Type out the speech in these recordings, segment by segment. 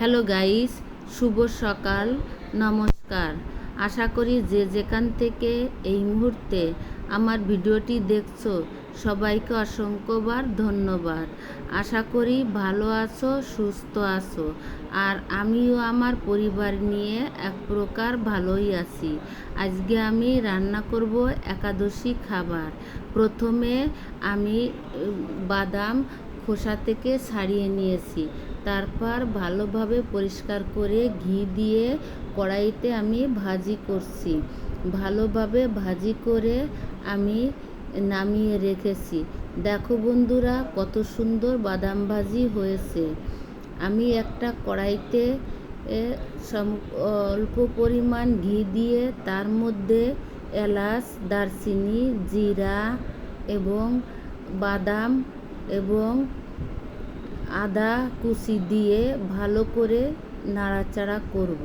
Hello guys, শুভ সকাল, নমস্কার। আশা করি যে যেখান থেকে এই মুহূর্তে আমার ভিডিওটি দেখছ, সবাইকে অসংখ্যবার ধন্যবাদ। আশা করি ভালো আছো, সুস্থ আছো, আর আমিও আমার পরিবার নিয়ে এক প্রকার ভালোই আছি। আজকে আমি রান্না করব একাদশী খাবার। প্রথমে আমি বাদাম খোসা থেকে ছাড়িয়ে নিয়েছি। তারপর ভালোভাবে পরিষ্কার করে ঘি দিয়ে কড়াইতে আমি ভাজি করছি। ভালোভাবে ভাজি করে আমি নামিয়ে রেখেছি। দেখো বন্ধুরা, কত সুন্দর বাদাম ভাজি হয়েছে। আমি একটা কড়াইতে অল্প পরিমাণ ঘি দিয়ে তার মধ্যে এলাচ, দারচিনি, জিরা এবং বাদাম এবং আদা কুচি দিয়ে ভালো করে নাড়াচাড়া করব।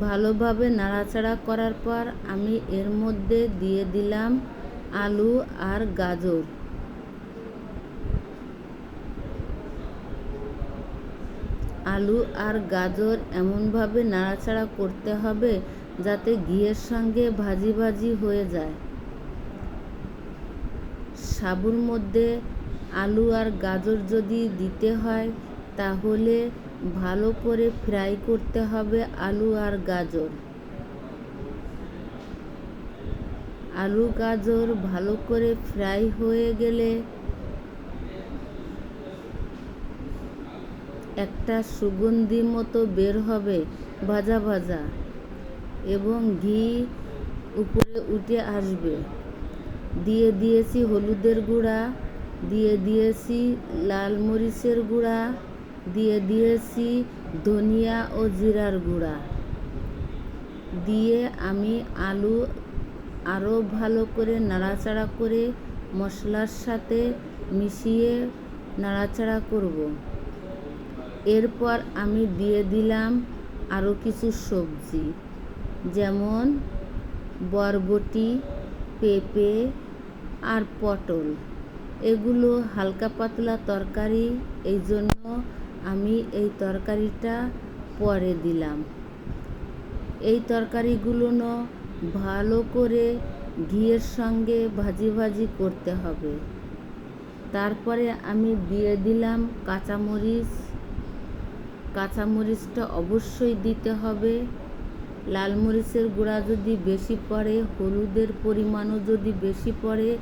ভালোভাবে নাড়াচাড়া করার পর আমি এর মধ্যে দিয়ে দিলাম আলু আর গাজর। আলু আর গাজর এমনভাবে নাড়াচাড়া করতে হবে যাতে ঘিয়ের সঙ্গে ভাজি ভাজি হয়ে যায়। সাবুর মধ্যে আলু আর গাজর যদি দিতে হয়, তাহলে ভালো করে ফ্রাই করতে হবে আলু আর গাজর। আলু গাজর ভালো করে ফ্রাই হয়ে গেলে একটা সুগন্ধি মতো বের হবে ভাজা ভাজা এবং ঘি উপরে উঠে আসবে। দিয়ে দিয়েছি হলুদের গুঁড়া, দিয়ে দিয়েছি লাল মরিচের গুঁড়া, দিয়ে দিয়েছি ধনিয়া ও জিরার গুঁড়া। দিয়ে আমি আলু আরও ভালো করে নাড়াচাড়া করে মশলার সাথে মিশিয়ে নাড়াচাড়া করব। এরপর আমি দিয়ে দিলাম আরও কিছু সবজি, যেমন বরবটি পেঁপে আর পটল। এগুলো হালকা পাতলা তরকারি এই জন্য আমি এই তরকারিটা পরে দিলাম। এই তরকারিগুলো ভালো করে ঘিয়ের সঙ্গে ভাজি ভাজি করতে হবে। তারপরে আমি দিয়ে দিলাম কাঁচামরিচ। কাঁচামরিচটা অবশ্যই দিতে হবে। লাল মরিচের গুঁড়া যদি বেশি পড়ে, হলুদের পরিমাণও যদি বেশি পড়ে,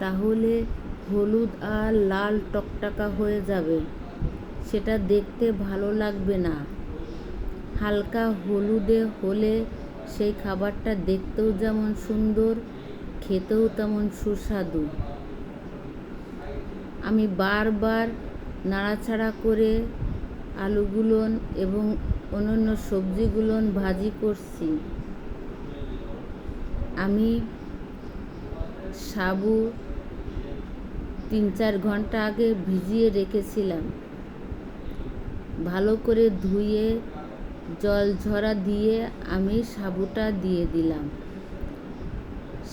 তাহলে হলুদ আর লাল টকটকা হয়ে যাবে। সেটা দেখতে ভালো লাগবে না। হালকা হলুদে হলে সেই খাবারটা দেখতেও যেমন সুন্দর, খেতেও তেমন সুস্বাদু। আমি বারবার নাড়াচাড়া করে আলুগুলোন এবং অন্যান্য সবজিগুলোন ভাজি করছি। আমি সাবু তিন চার ঘণ্টা আগে ভিজিয়ে রেখেছিলাম। ভালো করে ধুয়ে, জল ঝরা দিয়ে আমি সাবুটা দিয়ে দিলাম।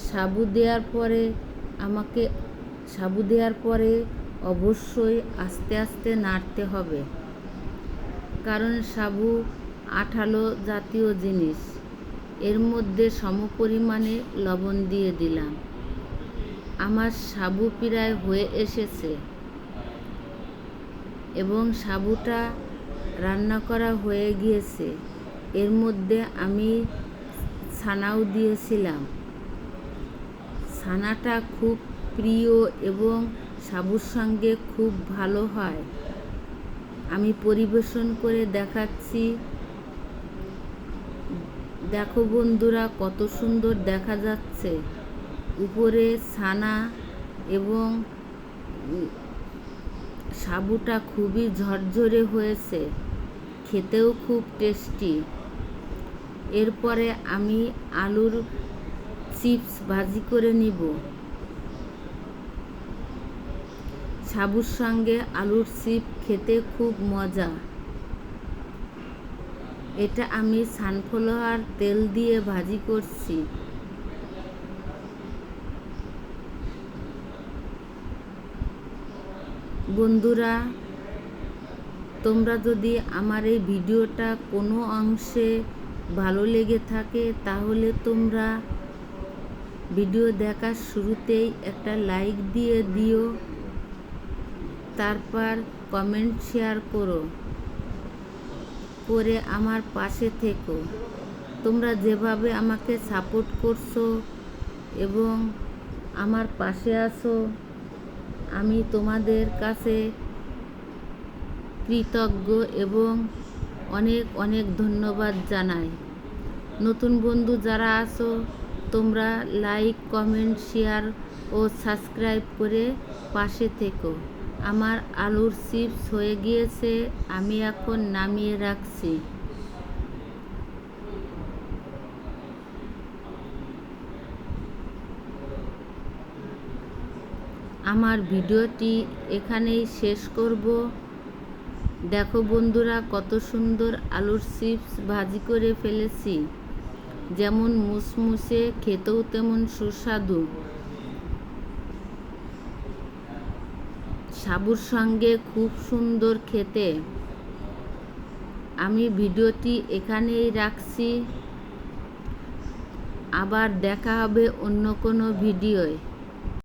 সাবু দেওয়ার পরে আমাকে, সাবু দেওয়ার পরে অবশ্যই আস্তে আস্তে নাড়তে হবে। কারণ সাবু আঠালো জাতীয় জিনিস। এর মধ্যে সমপরিমাণে লবণ দিয়ে দিলাম। আমার সাবু প্রায় হয়ে এসেছে। এবং সাবুটা রান্না করা হয়ে গিয়েছে। এর মধ্যে আমি ছানাও দিয়েছিলাম। ছানাটা খুব প্রিয় এবং সাবুর সঙ্গে খুব ভালো হয়। আমি পরিবেশন করে দেখাচ্ছি। দেখো বন্ধুরা, কত সুন্দর দেখা যাচ্ছে। উপরে ছানা এবং সাবুটা খুবই ঝরঝরে হয়েছে। খেতেও খুব টেস্টি। এরপরে আমি আলুর চিপস ভাজি করে নিব। সাবুর সঙ্গে আলুর চিপ খেতে খুব মজা। এটা আমি সানফ্লাওয়ার তেল দিয়ে ভাজি করছি। বন্ধুরা, তোমরা যদি আমার এই ভিডিওটা কোনো অংশে ভালো লেগে থাকে, তাহলে তোমরা ভিডিও দেখার শুরুতেই একটা লাইক দিয়ে দিও। তারপর কমেন্ট শেয়ার করো। করে আমার পাশে থেকো। তোমরা যেভাবে আমাকে সাপোর্ট করছ এবং আমার পাশে আসো আমি তোমাদের কাছে কৃতজ্ঞ এবং অনেক অনেক ধন্যবাদ জানাই। নতুন বন্ধু যারা আছো, তোমরা লাইক কমেন্ট শেয়ার ও সাবস্ক্রাইব করে পাশে থেকো। আমার আলুর চিপস হয়ে গিয়েছে, আমি এখন নামিয়ে রাখছি। আমার ভিডিওটি এখানেই শেষ করব। দেখো বন্ধুরা, কত সুন্দর আলুর চিপস ভাজি করে ফেলেছি। যেমন মুসমুসে, খেতেও তেমন সুস্বাদু। সাবুর সঙ্গে খুব সুন্দর খেতে। আমি ভিডিওটি এখানেই রাখছি। আবার দেখা হবে অন্য কোনো ভিডিওয়।